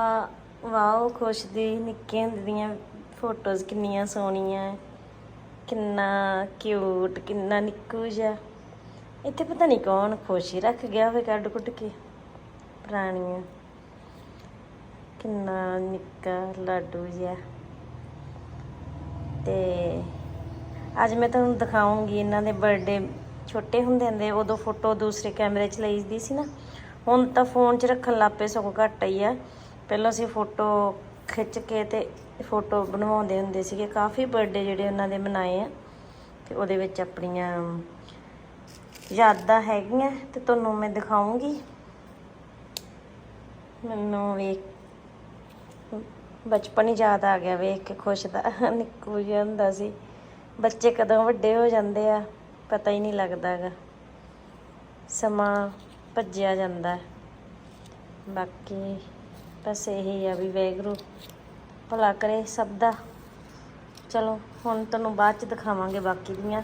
ਆ ਵਾਓ ਖੁਸ਼ ਦੀ ਨਿੱਕੇ ਹੁੰਦੇ ਦੀਆਂ ਫੋਟੋਜ਼ ਕਿੰਨੀਆਂ ਸੋਹਣੀਆਂ, ਕਿੰਨਾ ਕਿਊਟ ਕਿੰਨਾ ਨਿੱਕੂ ਜਿਹਾ। ਇੱਥੇ ਪਤਾ ਨਹੀਂ ਕੌਣ ਖੁਸ਼ੀ ਰੱਖ ਗਿਆ ਹੋਵੇ ਕੱਢ ਕੁੱਟ ਕੇ, ਪੁਰਾਣੀਆਂ। ਕਿੰਨਾ ਨਿੱਕਾ ਲਾਡੂ ਜਿਹਾ। ਤੇ ਅੱਜ ਮੈਂ ਤੁਹਾਨੂੰ ਦਿਖਾਉਂਗੀ ਇਹਨਾਂ ਦੇ ਬਰਥਡੇ ਛੋਟੇ ਹੁੰਦੇ ਹੁੰਦੇ ਉਦੋਂ ਫੋਟੋ ਦੂਸਰੇ ਕੈਮਰੇ 'ਚ ਲਈਦੀ ਸੀ ਨਾ। ਹੁਣ ਤਾਂ ਫੋਨ 'ਚ ਰੱਖਣ ਲੱਪੇ ਸਗੋਂ ਘੱਟ ਹੀ ਆ। ਪਹਿਲਾਂ ਅਸੀਂ ਫੋਟੋ ਖਿੱਚ ਕੇ ਤੇ ਫੋਟੋ ਬਣਵਾਉਂਦੇ ਹੁੰਦੇ ਸੀਗੇ। ਕਾਫੀ ਬਰਥਡੇ ਜਿਹੜੇ ਉਹਨਾਂ ਦੇ ਮਨਾਏ ਆ ਤੇ ਉਹਦੇ ਵਿੱਚ ਆਪਣੀਆਂ ਯਾਦਾਂ ਹੈਗੀਆਂ ਤੇ ਤੁਹਾਨੂੰ ਮੈਂ ਦਿਖਾਉਂਗੀ। ਮੈਨੂੰ ਵੇਖ, ਬਚਪਨ ਹੀ ਯਾਦ ਆ ਗਿਆ ਵੇਖ ਕੇ ਖੁਸ਼ ਦਾ, ਨਿੱਕੂ ਜਿਹਾ ਹੁੰਦਾ ਸੀ। ਬੱਚੇ ਕਦੋਂ ਵੱਡੇ ਹੋ ਜਾਂਦੇ ਆ, ਪਤਾ ਹੀ ਨਹੀਂ ਲੱਗਦਾ ਹੈਗਾ ਸਮਾਂ ਭੱਜਿਆ ਜਾਂਦਾ। ਬਾਕੀ ਬਸ ਇਹੀ ਆ ਵੀ ਵੈਗਰੂ ਭਲਾ ਕਰੇ ਸਭ ਦਾ। ਚਲੋ ਹੁਣ ਤੁਹਾਨੂੰ ਬਾਅਦ ਚ ਦਿਖਾਵਾਂਗੇ ਬਾਕੀ ਦੀਆਂ।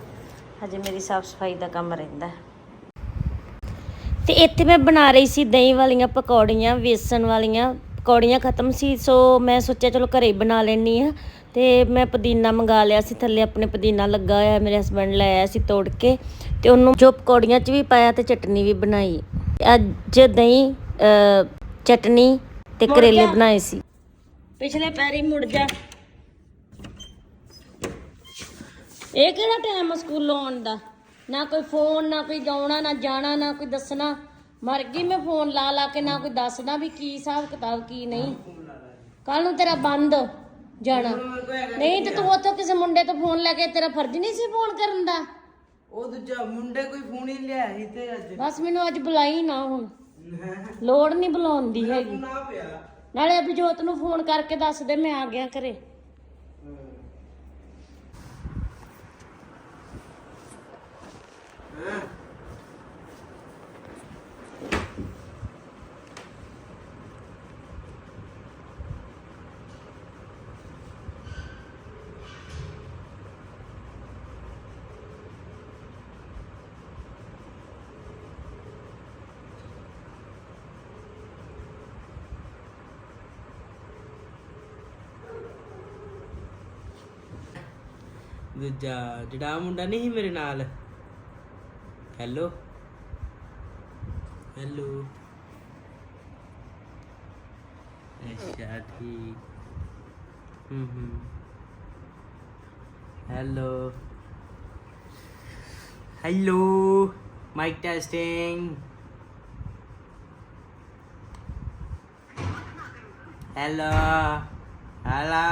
ਹਜੇ ਮੇਰੀ ਸਾਫ਼ ਸਫ਼ਾਈ ਦਾ ਕੰਮ ਰਹਿੰਦਾ। ਤੇ ਇੱਥੇ ਮੈਂ ਬਣਾ ਰਹੀ ਸੀ ਦਹੀਂ ਵਾਲੀਆਂ ਪਕੌੜੀਆਂ ਵੇਸਣ ਵਾਲੀਆਂ। ਪਕੌੜੀਆਂ ਖਤਮ ਸੀ ਸੋ ਮੈਂ ਸੋਚਿਆ ਚਲੋ ਘਰੇ ਹੀ ਬਣਾ ਲੈਣੀ ਆ ਤੇ ਮੈਂ ਪੁਦੀਨਾ ਮੰਗਾ ਲਿਆ ਸੀ ਥੱਲੇ ਆਪਣੇ ਪੁਦੀਨਾ ਲੱਗਾ ਹੋਇਆ ਮੇਰੇ ਹਸਬੰਡ ਲੈ ਆਇਆ ਸੀ ਤੋੜ ਕੇ। ਤੇ ਉਹਨੂੰ ਜੋ ਪਕੌੜੀਆਂ 'ਚ ਵੀ ਪਾਇਆ ਤੇ ਚਟਨੀ ਵੀ ਬਣਾਈ। ਅੱਜ ਦਹੀਂ ਅਹ, ਚਟਨੀ ਤੇ ਕਰੇਲੇ ਬਣਾਏ ਸੀ। ਪਿਛਲੇ ਪੈਰੀ ਮੁੜ ਜਾ। ਇਹ ਕਿਹੜਾ ਟਾਈਮ ਸਕੂਲੋਂ ਆਉਣ ਦਾ? ਨਾ ਕੋਈ ਫੋਨ ਨਾ ਕੋਈ ਗਾਉਣਾ ਨਾ ਜਾਣਾ ਨਾ ਕੋਈ ਦੱਸਣਾ। ਮਰ ਗਈ ਮੈਂ ਫੋਨ ਲਾ ਲਾ ਕੇ ਨਾ ਕੋਈ ਦੱਸਦਾ ਵੀ ਕੀ ਹਿਸਾਬ ਕਿਤਾਬ ਕੀ ਨਹੀਂ। ਕੱਲ ਨੂੰ ਤੇਰਾ ਬੰਦ ਜਾਣਾ। ਨਹੀਂ ਤੇ ਤੂੰ ਉੱਥੋਂ ਕਿਸੇ ਮੁੰਡੇ ਤੋਂ ਫੋਨ ਲੈ ਕੇ ਤੇਰਾ ਫਰਜ਼ ਨਹੀਂ ਸੀ ਫੋਨ ਕਰਨ ਦਾ। ਉਹ ਦੂਜਾ ਮੁੰਡੇ ਕੋਈ ਫੋਨ ਹੀ ਲਿਆ ਸੀ ਤੇ ਅੱਜ। ਬਸ ਮੈਨੂੰ ਅੱਜ ਬੁਲਾਈ ਨਾ ਹੁਣ। ਲੋੜ ਨਹੀਂ ਬੁਲਾਉਣ ਦੀ ਹੈਗੀ। ਨਾ ਪਿਆ। ਨਾਲੇ ਅਭਿਜੋਤ ਨੂੰ ਫੋਨ ਕਰਕੇ ਦੱਸ ਦੇ ਮੈਂ ਆ ਗਿਆ ਘਰੇ। ਦੂਜਾ, ਜਿਹੜਾ ਆਹ ਮੁੰਡਾ ਨਹੀਂ ਸੀ ਮੇਰੇ ਨਾਲ? ਹੈਲੋ ਹੈਲੋ ਅੱਛਾ, ਠੀਕ। ਹੂੰ ਹੂੰ। Hello hello mike testing hello hello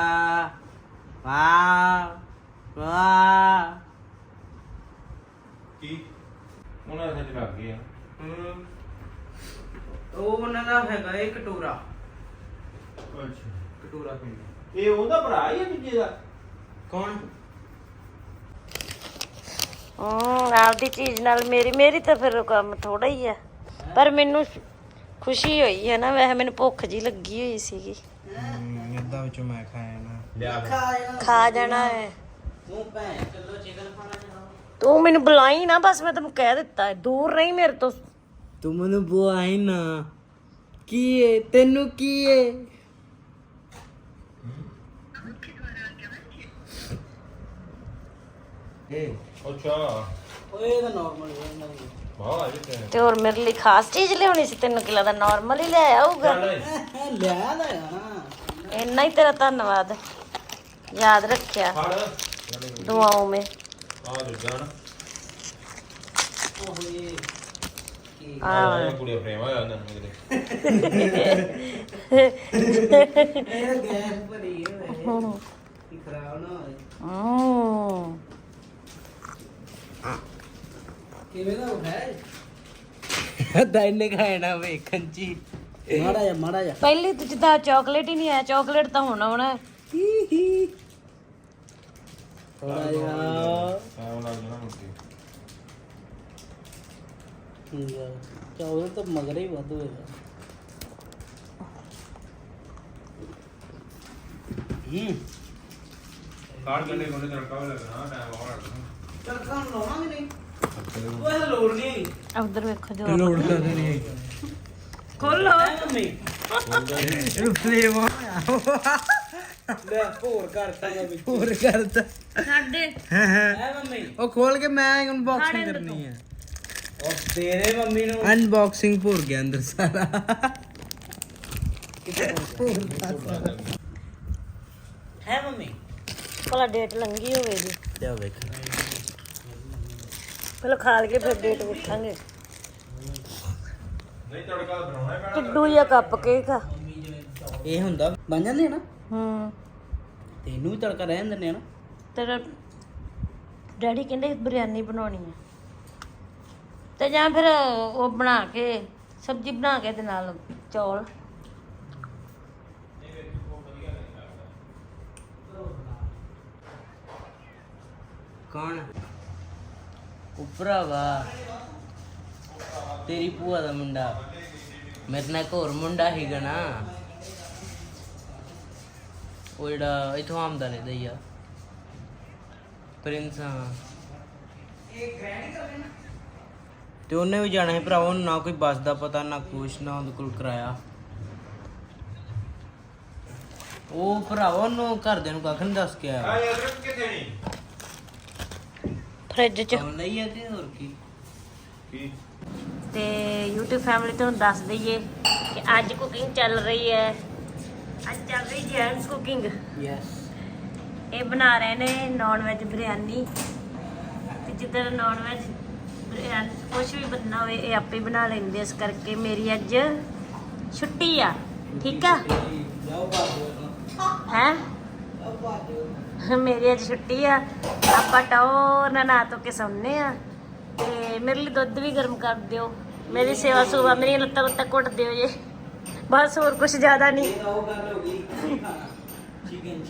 wow ਵਾਹ। ਕੀ? ਉਹਨਾਂ ਦੇ ਸੱਚ ਲੱਗ ਗਏ ਆ? ਹਮ। ਉਹ ਉਹਨਾਂ ਦਾ ਹੈਗਾ ਇਹ ਕਟੋਰਾ। ਅੱਛਾ। ਕਟੋਰਾ ਪਿੰਡ। ਇਹ ਉਹਦਾ ਭਰਾ ਹੀ ਆ ਦੂਜੇ ਦਾ? ਕੌਣ? ਹੂੰ ਆਪਦੀ ਚੀਜ਼ ਨਾਲ ਮੇਰੀ ਮੇਰੀ ਤਾਂ ਫਿਰ ਕੰਮ ਥੋੜਾ ਹੀ ਆ। ਪਰ ਮੈਨੂੰ ਖੁਸ਼ੀ ਹੋਈ ਹੈ ਨਾ ਵੈਸੇ ਮੈਨੂੰ ਭੁੱਖ ਜੀ ਲੱਗੀ ਹੋਈ ਸੀਗੀ। ਅੱਧਾ ਵਿੱਚੋਂ ਮੈਂ ਖਾਇਆ ਨਾ। ਲਿਆ ਫਿਰ। ਖਾ ਜਾਣਾ ਹੈ। ਤੂੰ ਭੈਣ ਕਿਲੋ ਚਿਕਨ ਖਾਣਾ ਚਾਹੋ ਤੂੰ ਮੈਨੂੰ ਬੁਲਾਈ ਨਾ ਬਸ ਮੈਂ ਤੈਨੂੰ ਕਹਿ ਦਿੱਤਾ ਹੈ, ਦੂਰ ਨਹੀਂ ਮੇਰੇ ਤੋਂ। ਤੂੰ ਮੈਨੂੰ ਬੁਆਈ ਨਾ। ਕੀ ਏ? ਤੈਨੂੰ ਕੀ ਏ? ਇਹ ਅੱਛਾ। ਓਏ ਤਾਂ ਨਾਰਮਲ ਵਾਹ ਆ ਹੋਰ ਮੇਰੇ ਲਈ ਖਾਸ ਚੀਜ਼ ਲਿਆਉਣੀ ਸੀ? ਤੈਨੂੰ ਕਿਲਾ ਦਾ ਨਾਰਮਲ ਹੀ ਲੈ ਆਊਗਾ। ਚੱਲ ਓਏ। ਲਿਆ ਦਾ ਨਾ ਇੰਨਾ ਹੀ ਤੇਰਾ ਧੰਨਵਾਦ। ਯਾਦ ਰੱਖਿਆ। ਫੜ। ਦੁਆਓਂ ਮੇ। ਆ ਦੂਜਾ ਨਾ ਆ ਆ ਕੁੜੀ ਪ੍ਰੇਮ ਹੋਇਆ ਉਹਨਾਂ ਨੂੰ ਕਿਤੇ। ਇਹ ਗੈਸ ਭਰੀ ਹੈ ਵੇ ਕੀ ਖਰਾਬ ਨਾ ਹੋਏ ਹੂੰ ਕਿਵੇਂ ਦਾ ਹੈ ਦਾਇਨੇ ਖਾਣਾ ਵੇਖਣ ਮਾੜਾ ਜਾ ਮਾੜਾ ਜਾ ਪਹਿਲੀ ਤਾਂ ਜਿੱਦਾਂ ਚਾਕਲੇਟ ਹੀ ਨਹੀਂ ਆਇਆ ਚਾਕਲੇਟ ਤਾਂ ਹੁਣ ਆਉਣਾ। ਹੈ। ਥੋੜਾ ਜਿਹਾ ਟਾਈਮ ਲੱਗ ਜਾਣਾ ਮੁੱਕੇ ਚਾਵਲ ਤਾਂ ਮਗਰ ਹੀ ਵੱਧ ਹੋਏਗਾ ਹੂੰ ਕਾੜ ਗੰਡੇ ਕੋਨੇ ਤੜਕਾ ਵੀ ਲੱਗਣਾ ਟਾਈਮ ਬਹੁਤ ਲੱਗਣਾ ਤੜਕਾ ਨੂੰ ਲਾਵਾਂਗੇ ਨਹੀਂ ਓਏ ਲੋੜ ਨਹੀਂ ਉਧਰ ਵੇਖੋ ਜੋ ਲੋੜ ਤਾਂ ਨਹੀਂ ਖੋਲੋ। ਮੰਮੀ ਰੁਪਲੇ ਮਾ ਲੈ ਹੋਰ ਕਰਤਾ ਮੈਂ ਹੋਰ ਕਰਤਾ। ਸਾਡੇ। ਹੈ ਮੰਮੀ? ਉਹ ਖੋਲ ਕੇ ਮੈਂ ਅਨਬਾਕਸਿੰਗ ਖਾਣੇ ਕਰਨੀ ਹੈ ਉਹ ਤੇਰੇ ਮੰਮੀ ਨੂੰ। ਅਨਬਾਕਸਿੰਗ ਭੁਰ ਗਿਆ ਅੰਦਰ ਸਾਰਾ। ਹੈ ਮੰਮੀ? ਭਲਾ ਡੇਟ ਲੰਗੀ ਹੋਵੇ ਜੀ। ਲਿਆ ਵੇਖ। ਪਹਿਲਾਂ ਖਾ ਲਈਏ ਫਿਰ ਡੇਟ ਵੇਖਾਂਗੇ ਨਹੀਂ ਤੜਕਾ ਤਾਂ ਬਣਾਉਣਾ ਹੀ ਪੈਣਾ। ਕਿੱਡੂ ਜਿਹਾ ਕੱਪ ਕੇਕ ਆ। ਇਹ ਹੁੰਦਾ। ਬਣ ਜਾਂਦੇ ਆ ਨਾ? ਹੂੰ। ਤੈਨੂੰ ਵੀ ਤੜਕਾ ਰਹਿਣ ਦਿੰਦੇ ਆ ਨਾ? ਤੇਰਾ ਡੈਡੀ ਕਹਿੰਦੇ ਬਿਰਿਆਨੀ ਬਣਾਉਣੀ ਆ। ਤੇ ਜਾਂ ਫਿਰ ਉਹ ਬਣਾ ਕੇ ਸਬਜ਼ੀ ਬਣਾ ਕੇ ਦੇ ਨਾਲ ਚੌਲ। ਕੌਣ? ਉਹ ਭਰਾਵਾ। ਤੇਰੀ ਭੂਆ ਦਾ ਮੁੰਡਾ। ਮੇਰੇ ਨਾਲ ਇੱਕ ਹੋਰ ਮੁੰਡਾ ਸੀਗਾ ਨਾ। ਉਹ ਜਿਹੜਾ ਇਥੋਂ ਆਮਦਾ ਨੇ ਦਈਆ। ਪ੍ਰਿੰਸ ਹਾਂ। ਤੇ ਉਹਨੇ ਵੀ ਜਾਣਾ ਸੀ ਭਰਾਵਾ ਉਹਨੂੰ ਨਾ ਕੋਈ ਬੱਸ ਦਾ ਪਤਾ ਨਾ ਕੁਛ ਨਾ ਉਹਦੇ ਕੋਲ ਕਿਰਾਇਆ। ਉਹ ਭਰਾਵਾ ਉਹਨੂੰ ਘਰਦਿਆਂ ਨੂੰ ਕੱਖ ਨਹੀਂ ਦੱਸ ਕੇ ਆਇਆ? ਆ ਯਾਰ ਕਿੱਥੇ ਨਹੀਂ ਫ੍ਰਿਜ 'ਚ। ਕੰਮ ਲਈ ਆ ਕਿ ਹੋਰ ਕੀ? ਕੀ? ਤੇ YouTube ਫੈਮਿਲੀ ਤੁਹਾਨੂੰ ਦੱਸ ਦਈਏ ਕਿ ਅੱਜ ਕੁਕਿੰਗ ਚੱਲ ਰਹੀ ਹੈ। ਅੱਜ ਚੱਲ ਰਹੀ ਜੈਂਟਸ ਕੁਕਿੰਗ। ਯੈਸ ਇਹ ਬਣਾ ਰਹੇ ਨੇ ਨਾਨ ਵੈਜ ਬਿਰਿਆਨੀ ਤੇ ਜਿੱਦਾਂ ਨਾਨ ਵੈਜ ਬਿਰਿਆਨੀ ਕੁਝ ਵੀ ਬਣਨਾ ਹੋਵੇ ਇਹ ਆਪੇ ਬਣਾ ਲੈਂਦੇ ਇਸ ਕਰਕੇ ਮੇਰੀ ਅੱਜ ਛੁੱਟੀ ਆ। ਠੀਕ ਆ? ਹੈ? ਮੇਰੀ ਅੱਜ ਛੁੱਟੀ ਆ। ਆਪਾਂ ਟੌਰ ਨਾਲ ਨਹਾ ਧੋ ਕੇ ਸੌਂਦੇ ਆ। ਤੇ ਮੇਰੇ ਲਈ ਦੁੱਧ ਵੀ ਗਰਮ ਕਰ ਦਿਓ। ਮੇਰੀ ਸੇਵਾ ਸੁਵਾ ਮੇਰੀਆਂ ਲੱਤਾਂ ਲੱਤਾਂ ਘੁੱਟ ਦਿਓ ਜੇ। ਬਸ ਹੋਰ ਕੁਝ ਜ਼ਿਆਦਾ ਨਹੀਂ। ਉਹ ਗੱਲ ਹੋ ਗਈ। ਚਿਕਨ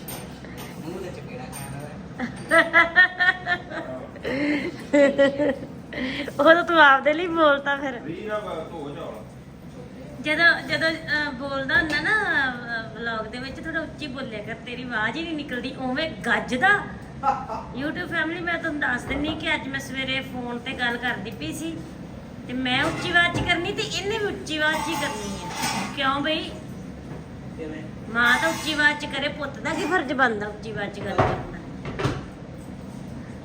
ਮੂੰਹ ਤੇ ਚਪੇੜਾ ਖਾਣਾ ਉਹ ਤਾਂ ਤੂੰ ਆਪਦੇ ਲਈ ਬੋਲਤਾ ਫਿਰ। ਧੋ ਜਦੋਂ ਜਦੋਂ ਬੋਲਦਾ ਹੁੰਦਾ ਨਾ ਵਲੌਗ ਦੇ ਵਿੱਚ ਥੋੜਾ ਉੱਚੀ ਬੋਲਿਆ ਕਰ ਤੇਰੀ ਆਵਾਜ਼ ਹੀ ਨਹੀਂ ਨਿਕਲਦੀ ਉਵੇਂ ਗੱਜਦਾ YouTube ਫੈਮਿਲੀ ਮੈਂ ਤੁਹਾਨੂੰ ਦੱਸ ਦਿੰਨੀ ਕਿ ਅੱਜ ਮੈਂ ਸਵੇਰੇ ਫੋਨ ਤੇ ਗੱਲ ਕਰਦੀ ਪਈ ਸੀ। ਤੇ ਮੈਂ ਉੱਚੀ ਆਵਾਜ਼ 'ਚ ਕਰਨੀ ਤੇ ਇਹਨੇ ਵੀ ਉੱਚੀ ਆਵਾਜ਼ 'ਚ ਹੀ ਕਰਨੀ ਹੈ ਕਿਉਂ ਬਈ? ਮਾਂ ਤਾਂ ਉੱਚੀ ਆਵਾਜ਼ 'ਚ ਕਰੇ ਪੁੱਤ ਦਾ ਕੀ ਫਰਜ਼ ਬਣਦਾ ਉੱਚੀ ਆਵਾਜ਼ 'ਚ ਕਰਨਾ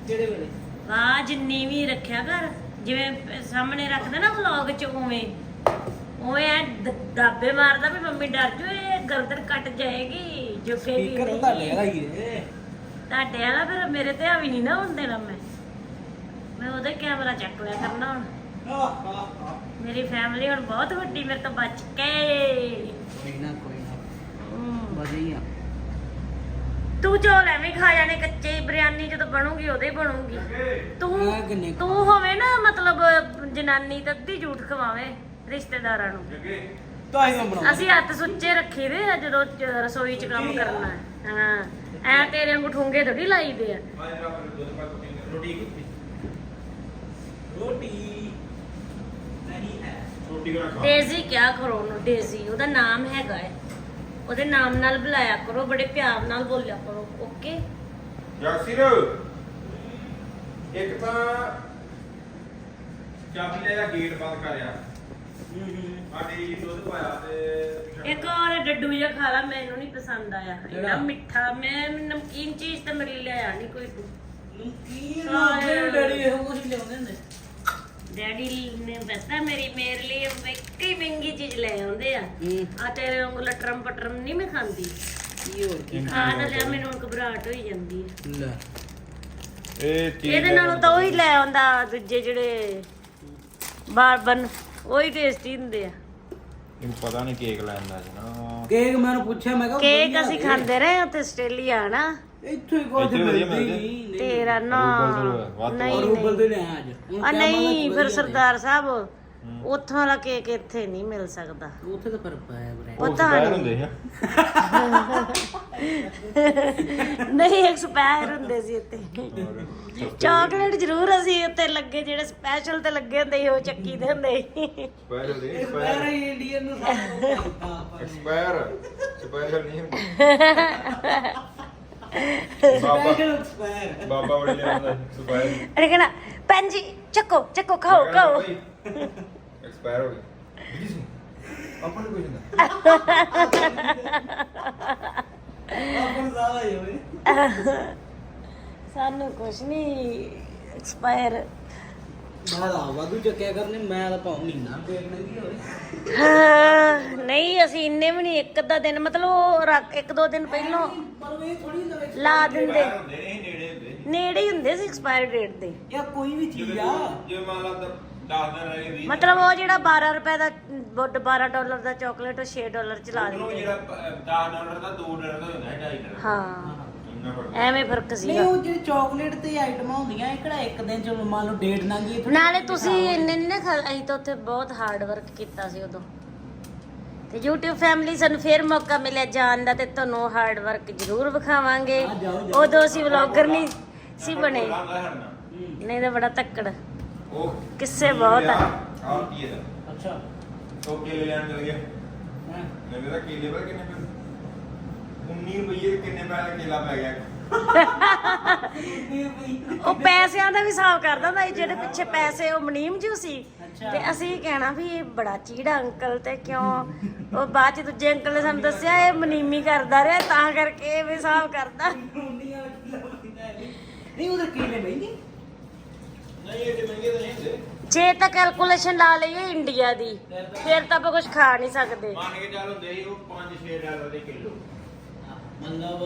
ਕਿਹੜੇ ਵੇਲੇ? ਆਵਾਜ਼ ਜਿੰਨੀ ਵੀ ਰੱਖਿਆ ਕਰ ਜਿਵੇਂ ਸਾਹਮਣੇ ਰੱਖਦਾ ਨਾ ਵਲੌਗ 'ਚ ਉਵੇਂ। ਉਵੇਂ ਐ ਦ- ਦਾਬੇ ਮਾਰਦਾ ਵੀ ਮੰਮੀ ਡਰ ਜੂ ਇਹ ਗਰਦਨ ਕੱਟ ਜਾਏਗੀ ਝੁਕੇਗੀ ਸਪੀਕਰ ਨਹੀਂ ਤਾਂ ਤੁਹਾਡੇ ਵਾਲਾ ਹੀ ਹੈ ਤੁਹਾਡੇ ਵਾਲਾ ਫਿਰ ਮੇਰੇ ਤੇ ਹਾਵੀ ਨਹੀਂ ਨਾ ਹੁਣ ਦੇਣਾ ਮੈਂ। ਮੈਂ ਉਹਦਾ ਕੈਮਰਾ ਚੱਕ ਲਿਆ ਕਰਨਾ ਹੁਣ। ਮੇਰੀ ਫੈਮਿਲੀ ਹੁਣ ਬਹੁਤ ਵੱਡੀ ਮੇਰੇ ਤੋਂ ਬਚ ਕੇ। ਕੋਈ ਨਾ ਕੋਈ ਨਾ। ਵਧੀਆ। ਤੂੰ ਚੌਲ ਐਵੇਂ ਖਾ ਜਾਣੇ ਕੱਚੇ ਹੀ, ਬਿਰਿਆਨੀ ਜਦੋਂ ਬਣੂਗੀ ਉਹਦੇ ਬਣੂਗੀ। ਤੂੰ ਆ ਕਿੰਨੇ ਤੂੰ ਹੋਵੇ ਨਾ ਮਤਲਬ ਜਨਾਨੀ ਤਾਂ ਅੱਧੀ ਝੂਠ ਖਵਾਵੇ ਰਿਸ਼ਤੇਦਾਰਾਂ ਨੂੰ। ਜੱਗੇ ਤਾਂ ਹੀ ਬਣਾਉਂਦਾ। ਅਸੀਂ ਹੱਥ ਸੁੱਚੇ ਰੱਖੇ ਦੇ ਆ ਜਦੋਂ ਚ- ਰਸੋਈ 'ਚ ਕੰਮ ਕਰਨਾ ਹੈ। ਹਾਂ। ਐ ਤੇਰੇ ਵਾਂਗੂ ਠੁੰਗੇ ਥੋੜੀ ਲਾਈਦੇ ਆ। ਦੁੱਧ ਪਾ ਕੇ ਰੋਟੀ। ਰੋਟੀ ਕਰਾ ਖਾ? ਡੇਜ਼ੀ ਕਿਆ ਕਰੋ ਉਹਨੂੰ ਡੇਜ਼ੀ ਉਹਦਾ ਨਾਮ ਹੈਗਾ ਹੈ ਉਹਦੇ ਨਾਮ ਨਾਲ ਬੁਲਾਇਆ ਕਰੋ ਬੜੇ ਪਿਆਰ ਨਾਲ ਬੋਲਿਆ ਕਰੋ ਓਕੇ? ਯਾਸਿਰ ਇੱਕ ਤਾਂ ਚਾਬੀ ਲੈ ਜਾ ਗੇਟ ਬੰਦ ਕਰਿਆ ਆਡੀ ਦੁੱਧ ਪਾਇਆ ਤੇ ਇੱਕ ਹੋਰ ਡੱਡੂ ਜਿਹਾ ਖਾ ਲਾ ਮੈਨੂੰ ਨਹੀਂ ਪਸੰਦ ਆਇਆ? ਇੰਨਾ ਮਿੱਠਾ ਮੈਂ ਨਮਕੀਨ ਚੀਜ਼ ਤੇ ਮੇਰੇ ਲਈ ਲਿਆਇਆ ਨਹੀਂ ਕੋਈ ਕੀ ਨਾ ਡੈਡੀ ਇਹੋ ਕੁਝ ਲਿਆਉਂਦੇ ਹੁੰਦੇ। ਡੈਡੀ ਨੇ ਦੱਸਿਆ ਮੇਰੀ ਮੇਰੇ ਲਈ ਹੀ ਮਹਿੰਗੀ ਚੀਜ਼ ਲੈ ਆਉਂਦੇ ਆ। ਹੂੰ। ਆ ਤੇਰੇ ਵਾਂਗੂ ਲਟਰਮ ਪਟਰਮ ਨਹੀਂ ਮੈਂ ਖਾਂਦੀ। ਕੀ ਹੋਰ ਕੀ? ਖਾ ਨਾ ਲਿਆ ਮੈਨੂੰ ਹੁਣ ਘਬਰਾਹਟ ਹੋਈ ਜਾਂਦੀ ਹੈ ਲੈ। ਇਹ ਚੀਜ਼ ਇਹਦੇ ਨਾਲੋਂ ਤਾਂ ਉਹੀ ਲੈ ਆਉਂਦਾ ਦੂਜੇ ਜਿਹੜੇ ਬਾਰਬਨ ਉਹੀ ਟੇਸਟੀ ਹੁੰਦੇ ਆ। ਇਹਨੂੰ ਪਤਾ ਨਹੀਂ ਕੇਕ ਲੈਂਦਾ ਸੀ ਨਾ। ਕੇਕ ਮੈਂ ਉਹਨੂੰ ਪੁੱਛਿਆ ਮੈਂ ਕਿਹਾ ਕੇਕ ਵਧੀਆ ਅਸੀਂ। ਖਾਂਦੇ ਰਹੇ ਉੱਥੇ ਆਸਟ੍ਰੇਲੀਆ ਨਾ। ਇੱਥੇ ਹੀ ਕੁਝ ਇੱਥੇ ਵਧੀਆ ਮਿਲਦੀ ਮਿਲਦੇ। ਨਹੀਂ ਨਹੀਂ। ਤੇਰਾ ਨਾ ਰੂਬਲ ਤੋਂ ਵੱਧ ਤੋਂ ਨਹੀਂ ਰੂਬਲ ਨਹੀਂ। ਤੋਂ ਲਿਆ ਅੱਜ। ਹੁਣ ਆ ਕਿਆ ਨਹੀਂ ਫਿਰ ਵਧੀਆ ਸਰਦਾਰ ਸਾਹਿਬ ਉੱਥੋਂ ਵਾਲਾ ਕੇਕ ਇੱਥੇ ਨਹੀਂ ਮਿਲ ਸਕਦਾ। ਉੱਥੇ ਤਾਂ ਪਰ ਪਾਇਆ ਬਰੇ ਉਹ ਪਤਾ ਨਹੀਂ। ਹੁੰਦੇ ਆ ਨਹੀਂ ਐਕਸਪਾਇਰ ਹੁੰਦੇ ਸੀ ਇੱਥੇ। ਚਾਕਲੇਟ ਜ਼ਰੂਰ ਅਸੀਂ ਉੱਤੇ ਲੱਗੇ ਜਿਹੜੇ ਸਪੈਸ਼ਲ ਤੇ ਲੱਗੇ ਹੁੰਦੇ ਸੀ ਉਹ ਚੱਕੀ ਦੇ ਹੁੰਦੇ ਸੀ। ਹੁੰਦੇ ਇੰਡੀਅਨ ਨੂੰ ਸਾਨੂੰ ਐਕਸਪਾਇਰ ਸਪੈਸ਼ਲ ਨਹੀਂ ਹੁੰਦੇ। ਬਾਬਾ ਬਾਬਾ ਬੜੇ ਲਿਆਉਂਦਾ ਸਪਾਇਰ। ਅਰੇ ਕਹਿੰਦਾ ਭੈਣ ਜੀ ਚੱਕੋ ਚੱਕੋ ਖਾਓ ਖਾਓ। ਐਕਸਪਾਇਰ ਹੋ ਗਿਆ ਆਪਾਂ ਨੂੰ ਕੁਝ ਹੁੰਦਾ। ਆਪਾਂ ਨੂੰ ਜ਼ਿਆਦਾ ਹੀ ਹੋਵੇ। ਸਾਨੂੰ ਕੁਛ ਨਹੀਂ ਐਕਸਪਾਇਰ ਮੈਂ ਤਾਂ ਵਾਧੂ ਚੱਕਿਆ ਕਰਨੇ ਮੈਂ ਤਾਂ ਭਾਵੇਂ ਮਹੀਨਾ ਵੇਖਣਾ ਕੀ ਹੋਵੇ ਹਾਂ ਨਹੀਂ ਅਸੀਂ ਇੰਨੇ ਵੀ ਨਹੀਂ ਇੱਕ ਅੱਧਾ ਦਿਨ ਮਤਲਬ ਉਹ ਇੱਕ ਦੋ ਦਿਨ ਪਹਿਲਾਂ ਪਰ ਇਹ ਥੋੜੀ ਹੁੰਦਾ ਵਿੱਚ ਲਾ ਦਿੰਦੇ। ਨੇੜੇ ਹੀ ਹੁੰਦੇ ਸੀ ਐਕਸਪਾਇਰ ਡੇਟ ਦੇ। ਯਾ ਕੋਈ ਵੀ ਚੀਜ਼ ਆ। ਜੇ ਮੰਨ ਲਾ 10 ਦਿਨ ਰਹਿ ਗਏ 20 ਮਤਲਬ ਉਹ ਜਿਹੜਾ 12 ਰੁਪਏ ਦਾ ਬੁੱਢ 12 ਡਾਲਰ ਦਾ ਚਾਕਲੇਟ ਉਹ 6 ਡਾਲਰ ਚ ਲਾ ਉਹਨੂੰ ਦਿੰਦੇ ਜਿਹੜਾ 10 ਡਾਲਰ ਦਾ 2 ਡਾਲਰ ਦਾ ਹੁੰਦਾ ਹੈ 2.5 ਡਾਲਰ ਹਾਂ। ਐਵੇਂ ਫ਼ਰਕ ਨਹੀਂ ਸੀਗਾ। ਉਹ ਜਿਹੜੀ ਚਾਕਲੇਟ ਤੇ ਆਈਟਮਾਂ ਹੁੰਦੀਆਂ ਇਹ ਕਿਹੜਾ ਇੱਕ ਦਿਨ ਚ ਮੰਨ ਲਓ ਡੇਟ ਨਾ ਗਈ ਨਾਲੇ ਤੁਸੀਂ ਇੰਨੇ ਨਹੀਂ ਨਾ ਖਾ- ਅਸੀਂ ਤਾਂ ਉੱਥੇ ਬਹੁਤ ਹਾਰਡ ਵਰਕ ਕੀਤਾ ਸੀ ਉਦੋਂ। ਤੇ YouTube ਫੈਮਿਲੀ ਸਾਨੂੰ ਫੇਰ ਮੌਕਾ ਮਿਲਿਆ ਜਾਣ ਦਾ ਤੇ ਤੁਹਾਨੂੰ ਹਾਰਡ ਵਰਕ ਜ਼ਰੂਰ ਵਿਖਾਵਾਂਗੇ। ਹਾਂ, ਜਾਓ, ਜਾਓ। ਉਦੋਂ ਅਸੀਂ ਵਲੌਗਰ ਨਹੀਂ ਸੀ ਬਣੇ। ਨਹੀਂ ਤਾਂ ਬੜਾ ਤੱਕੜ। ਕਿੱਸੇ ਬਹੁਤ ਆ। ਆ ਕੀ ਹੈ? ਅੱਛਾ। ਕੇਲੇ ਲੈਣ ਚਲ ਗਿਆ ਹੈਂ। ਮੈਨੂੰ ਤਾਂ ਕੇਲੇ ਪਰ ਕਿੰਨੇ 19 ਰੁਪਏ ਕਿੰਨੇ ਪੈਸੇ ਦਾ ਕੇਲਾ ਪੈ ਗਿਆ? ਉਹ ਪੈਸਿਆਂ ਦਾ ਵੀ ਹਿਸਾਬ ਕਰਦਾ ਹੁੰਦਾ ਸੀ ਜਿਹੜੇ ਪਿੱਛੇ ਪੈਸੇ ਉਹ ਮਨੀਮ ਜੂ ਸੀ। ਤੇ ਅਸੀਂ ਕਹਿਣਾ ਵੀ ਇਹ ਬੜਾ ਚੀੜਾ ਅੰਕਲ ਤੇ ਕਿਉਂ? ਉਹ ਬਾਅਦ ਚ ਦੂਜੇ ਅੰਕਲ ਨੇ ਸਾਨੂੰ ਦੱਸਿਆ ਇਹ ਮਨੀਮੀ ਕਰਦਾ ਰਿਹਾ ਤਾਂ ਕਰਕੇ ਇਹ ਵੀ ਹਿਸਾਬ ਕਰਦਾ। ਨਹੀਂ ਉਹਦੇ ਕੇਲੇ ਮਹਿੰਗੇ? ਨਹੀਂ ਇਹ ਮਹਿੰਗੇ ਤਾਂ ਨਹੀਂ ਹੁੰਦੇ। ਜੇ ਤਾਂ ਕੈਲਕੂਲੇਸ਼ਨ ਲਾ ਲਈਏ ਇੰਡੀਆ ਦੀ ਫਿਰ ਤਾਂ ਆਪਾਂ ਕੁਝ ਖਾ ਨਹੀਂ ਸਕਦੇ। ਮੰਨ ਕੇ ਚੱਲ ਹੁੰਦੇ ਸੀ ਉਹ 5-6 ਡਾਲਰ ਦੇ ਕਿਲੋ। ਮਤਲਬ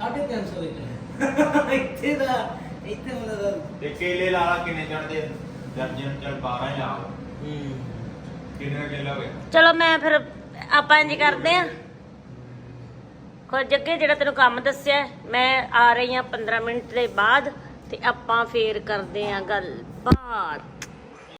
350 ਦੇ ਇੱਥੇ ਦਾ ਇੱਥੇ ਮਤਲਬ ਤੇ ਕੇਲੇ ਲਾ ਲਾ ਕਿੰਨੇ ਚੜਦੇ ਦਰਜਨ ਚੱਲ 12 ਹੀ ਲਾ ਹੂੰ। ਕਿੰਨੇ ਦਾ ਕੇਲਾ ਹੋਵੇ ਚਲੋ ਮੈਂ ਫਿਰ ਆਪਾਂ ਇੰਜ ਕਰਦੇ ਆ ਕੋਈ ਜੱਗੇ ਜਿਹੜਾ ਤੈਨੂੰ ਕੰਮ ਦੱਸਿਆ ਮੈਂ ਆ ਰਹੀ ਆ 15 ਮਿੰਟ ਦੇ ਬਾਅਦ ਤੇ ਆਪਾਂ ਫੇਰ ਕਰਦੇ ਆ ਗੱਲ। ਬਾਤ